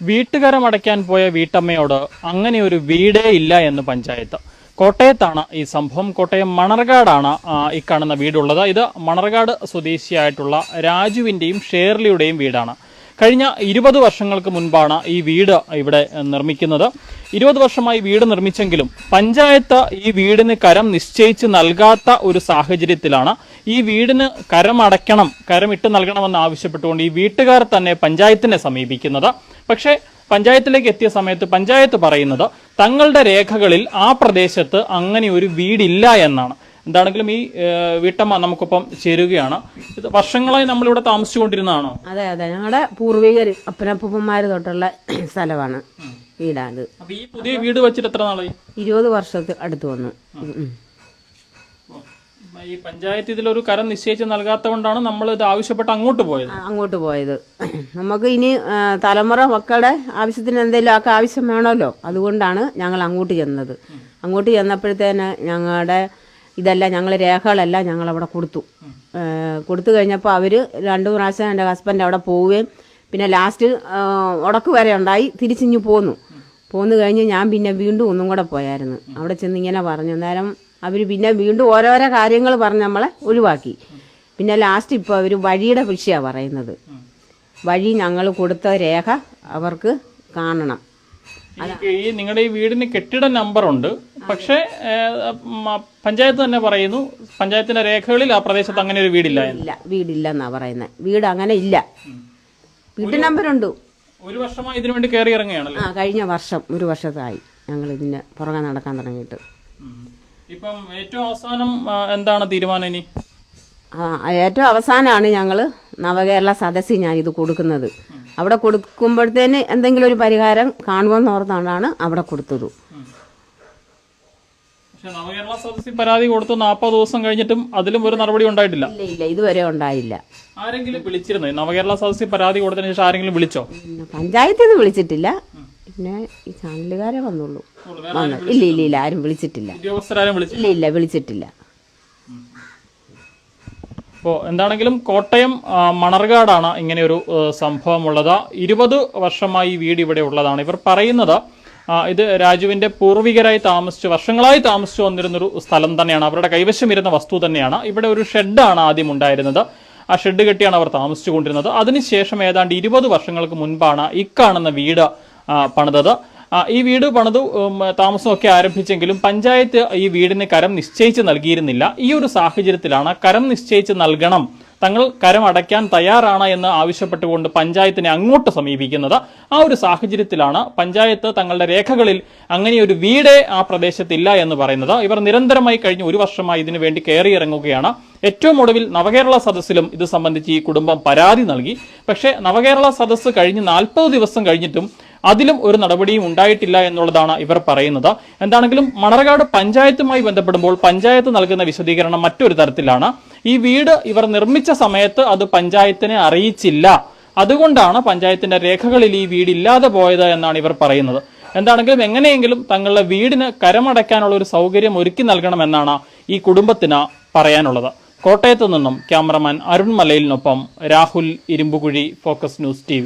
വീട്ടുകരം അടയ്ക്കാൻ പോയ വീട്ടമ്മയോട് അങ്ങനെ ഒരു വീടേ ഇല്ല എന്ന് പഞ്ചായത്ത്. കോട്ടയത്താണ് ഈ സംഭവം. കോട്ടയം മണർകാടാണ് ഈ കാണുന്ന വീടുള്ളത്. ഇത് മണർകാട് സ്വദേശിയായിട്ടുള്ള രാജുവിന്റെയും ഷേർലിയുടെയും വീടാണ്. കഴിഞ്ഞ ഇരുപത് വർഷങ്ങൾക്ക് മുൻപാണ് ഈ വീട് ഇവിടെ നിർമ്മിക്കുന്നത്. ഇരുപത് വർഷമായി വീട് നിർമ്മിച്ചെങ്കിലും പഞ്ചായത്ത് ഈ വീടിന് കരം നിശ്ചയിച്ച് നൽകാത്ത ഒരു സാഹചര്യത്തിലാണ് ഈ വീടിന് കരം അടയ്ക്കണം കരം ഇട്ട് നൽകണമെന്ന് ആവശ്യപ്പെട്ടുകൊണ്ട് ഈ വീട്ടുകാർ തന്നെ പഞ്ചായത്തിനെ സമീപിക്കുന്നത്. പക്ഷേ പഞ്ചായത്തിലേക്ക് എത്തിയ സമയത്ത് പഞ്ചായത്ത് പറയുന്നത് തങ്ങളുടെ രേഖകളിൽ ആ പ്രദേശത്ത് അങ്ങനെ ഒരു വീടില്ല എന്നാണ്. എന്താണെങ്കിലും ഈ വീട്ടമ്മ നമുക്കൊപ്പം ചേരുകയാണ്. ഇത് വർഷങ്ങളായി നമ്മളിവിടെ താമസിച്ചുകൊണ്ടിരുന്നതാണോ? അതെ അതെ. ഞങ്ങളുടെ പൂർവികർ അപ്പനപ്പന്മാർ തൊട്ടുള്ള സ്ഥലമാണ് വീടാണ് ഈ പുതിയ വീട് വെച്ചിട്ട് എത്ര നാളായി? ഇരുപത് വർഷത്തിൽ അടുത്ത് വന്നു. ഈ പഞ്ചായത്ത് ഇതിലൊരു കരം നിശ്ചയിച്ച് നൽകാത്ത കൊണ്ടാണ് നമ്മൾ ഇത് ആവശ്യപ്പെട്ട് അങ്ങോട്ട് പോയത്. അങ്ങോട്ട് പോയത്. നമുക്ക് ഇനി തലമുറ മക്കളുടെ ആവശ്യത്തിന് എന്തെങ്കിലും ഒക്കെ ആവശ്യം വേണമല്ലോ. അതുകൊണ്ടാണ് ഞങ്ങൾ അങ്ങോട്ട് ചെന്നത്. അങ്ങോട്ട് ചെന്നപ്പോഴത്തേന് ഞങ്ങളുടെ ഇതെല്ലാം ഞങ്ങൾ രേഖകളെല്ലാം ഞങ്ങൾ അവിടെ കൊടുത്തു. കൊടുത്തു കഴിഞ്ഞപ്പോൾ അവർ രണ്ടു പ്രാവശ്യം എന്റെ ഹസ്ബൻഡ് അവിടെ പോവുകയും പിന്നെ ലാസ്റ്റ് ഉടക്ക് വരെ ഉണ്ടായി തിരിച്ചിഞ്ഞു പോന്നു. പോന്നു കഴിഞ്ഞ് ഞാൻ പിന്നെ വീണ്ടും ഒന്നും കൂടെ പോയായിരുന്നു. അവിടെ ചെന്ന് ഇങ്ങനെ പറഞ്ഞു അന്നേരം അവർ പിന്നെ വീണ്ടും ഓരോരോ കാര്യങ്ങൾ പറഞ്ഞ് നമ്മളെ ഒഴിവാക്കി. പിന്നെ ലാസ്റ്റ് ഇപ്പോൾ അവർ വഴിയുടെ വിഷയമാണ് പറയുന്നത്. വഴി ഞങ്ങൾ കൊടുത്ത രേഖ അവർക്ക് കാണണം. ഈ- നിങ്ങളുടെ ഈ വീടിന് കെട്ടിട നമ്പർ ഉണ്ട്. പക്ഷേ പഞ്ചായത്ത് തന്നെ പറയുന്നു പഞ്ചായത്തിന്റെ രേഖകളിൽ ആ പ്രദേശത്ത് അങ്ങനെ ഒരു വീടില്ല എന്ന്. ഇല്ല വീടില്ലെന്നാ പറയുന്നത് വീട് അങ്ങനെ ഇല്ല. വീട്ടു നമ്പറുണ്ട് ഒരു വർഷമായി ഇതിനു വേണ്ടി കയറി ഇറങ്ങുകയാണല്ലോ. ആ കഴിഞ്ഞ വർഷം ഒരു വർഷത്തായി ഞങ്ങൾ ഇതിന് പുറകെ നടക്കാൻ തുടങ്ങിയിട്ട്. ഇപ്പം ഏറ്റവും അവസാനം എന്താണ് തീരുമാനം ഇനി? ആ ഏറ്റവും അവസാനമാണ് ഞങ്ങൾ നവകേരള സദസ്സിൽ ഞാൻ ഇത് കൊടുക്കുന്നത്. അവിടെ കൊടുക്കുമ്പോഴത്തേന് എന്തെങ്കിലും ഒരു പരിഹാരം കാണുമെന്ന് ഓർത്തുകൊണ്ടാണ് അവിടെ കൊടുത്തത്. നവകേരള സദസ്സിൽ പരാതി കൊടുത്തു നാൽപ്പത് ദിവസം കഴിഞ്ഞിട്ടും അതിലും ഒരു നടപടി ഉണ്ടായിട്ടില്ല. ഇല്ല ഇതുവരെ ഉണ്ടായില്ല. ആരെങ്കിലും വിളിച്ചിരുന്നു? നവകേരള സദസ്സിൽ പരാതി കൊടുത്തതിന് ശേഷം ആരെങ്കിലും വിളിച്ചോ? പഞ്ചായത്തിൽ നിന്ന് വിളിച്ചിട്ടില്ല. പിന്നെ ഈ ചാനലുകാരെ വന്നുള്ളൂ വന്നു ഇല്ല ഇല്ല ഇല്ല ആരും വിളിച്ചിട്ടില്ല. ഇല്ല ഇല്ല വിളിച്ചിട്ടില്ല. അപ്പോൾ എന്താണെങ്കിലും കോട്ടയം മണർകാടാണ് ഇങ്ങനെയൊരു സംഭവം സംഭവമുള്ളത്. ഇരുപത് വർഷമായി ഈ വീട് ഇവിടെ ഉള്ളതാണ്. ഇവർ പറയുന്നത് ഇത് രാജുവിന്റെ പൂർവികരായി താമസിച്ചു വർഷങ്ങളായി താമസിച്ചു വന്നിരുന്നൊരു സ്ഥലം തന്നെയാണ്. അവരുടെ കൈവശം ഇരുന്ന വസ്തു തന്നെയാണ്. ഇവിടെ ഒരു ഷെഡാണ് ആദ്യം ഉണ്ടായിരുന്നത്. ആ ഷെഡ് കെട്ടിയാണ് അവർ താമസിച്ചു കൊണ്ടിരുന്നത് അതിനുശേഷം ഏതാണ്ട് ഇരുപത് വർഷങ്ങൾക്ക് മുൻപാണ് ഇക്കാണുന്ന വീട് പണിതത്. ഈ വീട് പണിതു താമസമൊക്കെ ആരംഭിച്ചെങ്കിലും പഞ്ചായത്ത് ഈ വീടിന് കരം നിശ്ചയിച്ച് നൽകിയിരുന്നില്ല. ഈ ഒരു സാഹചര്യത്തിലാണ് കരം നിശ്ചയിച്ച് നൽകണം. തങ്ങൾ കരം അടയ്ക്കാൻ തയ്യാറാണ് എന്ന് ആവശ്യപ്പെട്ടുകൊണ്ട് പഞ്ചായത്തിനെ അങ്ങോട്ട് സമീപിക്കുന്നത്. ആ ഒരു സാഹചര്യത്തിലാണ് പഞ്ചായത്ത് തങ്ങളുടെ രേഖകളിൽ അങ്ങനെ ഒരു വീടേ ആ പ്രദേശത്തില്ല എന്ന് പറയുന്നത്. ഇവർ നിരന്തരമായി കഴിഞ്ഞ ഒരു വർഷമായി ഇതിനു വേണ്ടി കയറിയിറങ്ങുകയാണ്. ഏറ്റവും ഒടുവിൽ നവകേരള സദസ്സിലും ഇത് സംബന്ധിച്ച് ഈ കുടുംബം പരാതി നൽകി. പക്ഷേ നവകേരള സദസ്സ് കഴിഞ്ഞ് നാൽപ്പത് ദിവസം കഴിഞ്ഞിട്ടും അതിലും ഒരു നടപടിയും ഉണ്ടായിട്ടില്ല എന്നുള്ളതാണ് ഇവർ പറയുന്നത്. എന്താണെങ്കിലും മണർകാട് പഞ്ചായത്തുമായി ബന്ധപ്പെടുമ്പോൾ പഞ്ചായത്ത് നൽകുന്ന വിശദീകരണം മറ്റൊരു തരത്തിലാണ്. ഈ വീട് ഇവർ നിർമ്മിച്ച സമയത്ത് അത് പഞ്ചായത്തിനെ അറിയിച്ചില്ല. അതുകൊണ്ടാണ് പഞ്ചായത്തിന്റെ രേഖകളിൽ ഈ വീട് ഇല്ലാതെ പോയത് എന്നാണ് ഇവർ പറയുന്നത്. എന്താണെങ്കിലും എങ്ങനെയെങ്കിലും തങ്ങളുടെ വീടിന് കരമടയ്ക്കാനുള്ള ഒരു സൗകര്യം ഒരുക്കി നൽകണമെന്നാണ് ഈ കുടുംബത്തിന് പറയാനുള്ളത്. കോട്ടയത്ത് നിന്നും cameraman Arun മലയിലിനൊപ്പം Rahul Irumbukuzhi focus news T